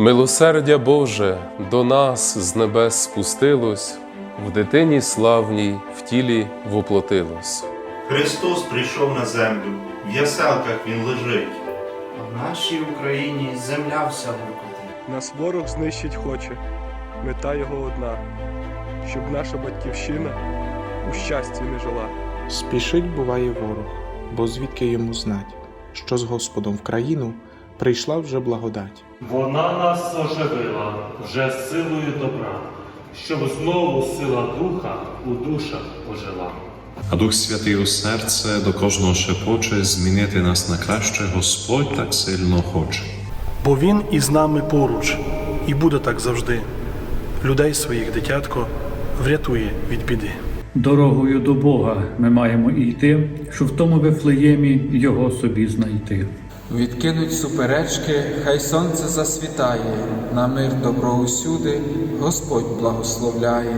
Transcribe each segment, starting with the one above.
Милосердя Боже до нас з небес спустилось, в дитині славній в тілі воплотилось. Христос прийшов на землю, в яселках Він лежить. А в нашій Україні земля вся гуркотить. Нас ворог знищить хоче, мета його одна, щоб наша батьківщина у щасті не жила. Спішить буває ворог, бо звідки йому знать, що з Господом в країну прийшла вже благодать. Вона нас оживила вже силою добра, щоб знову сила духа у душах ожила. А Дух Святий у серце до кожного шепоче змінити нас на краще Господь так сильно хоче. Бо Він із нами поруч і буде так завжди. Людей своїх дитятко врятує від біди. Дорогою до Бога ми маємо йти, щоб в тому Вифлеємі його собі знайти. Відкинуть суперечки, хай сонце засвітає, на мир добро усюди, Господь благословляє.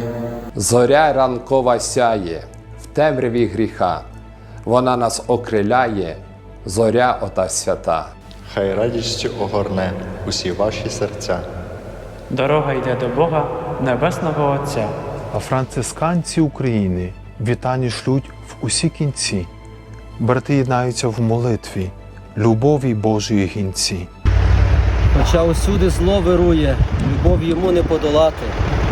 Зоря ранкова сяє в темряві гріха, вона нас окриляє, зоря ота свята. Хай радістю огорне усі ваші серця. Дорога йде до Бога, Небесного Отця. А францисканці України вітання шлють в усі кінці. Брати єднаються в молитві, любові Божої гінці. Хоча усюди зло вирує, любов йому не подолати.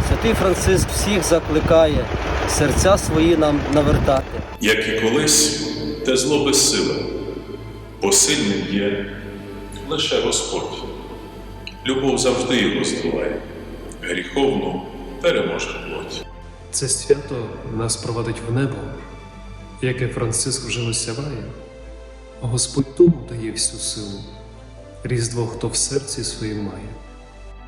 Святий Франциск всіх закликає, серця свої нам навертати. Як і колись, те зло безсиле, бо сильним є лише Господь. Любов завжди його здолає, гріховну переможе плоть. Це свято нас проводить в небо, яке Франциск вже осяває. Господь тому дає всю силу, різдво хто в серці своїм має.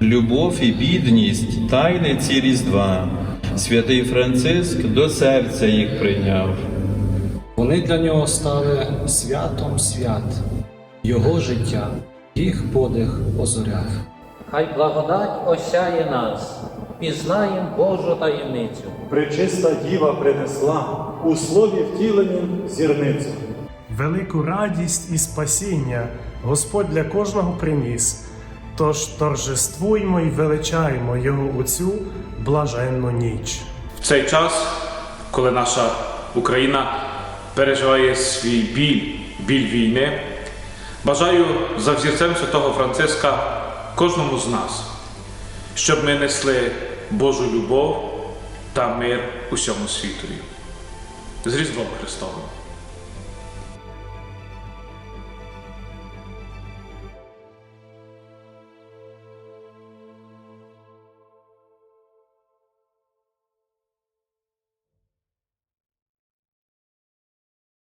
Любов і бідність тайни ці різдва. Святий Франциск до серця їх прийняв. Вони для нього стали святом свят, його життя, їх подих озоряв. Хай благодать осяє нас, пізнаєм Божу таємницю. Пречиста діва принесла у слові втіленім зірницю. Велику радість і спасіння Господь для кожного приніс. Тож торжествуймо і величаймо Його у цю блаженну ніч. В цей час, коли наша Україна переживає свій біль, біль війни, бажаю за взірцем святого Франциска кожному з нас, щоб ми несли Божу любов та мир усьому світові. З Різдвом Христовим!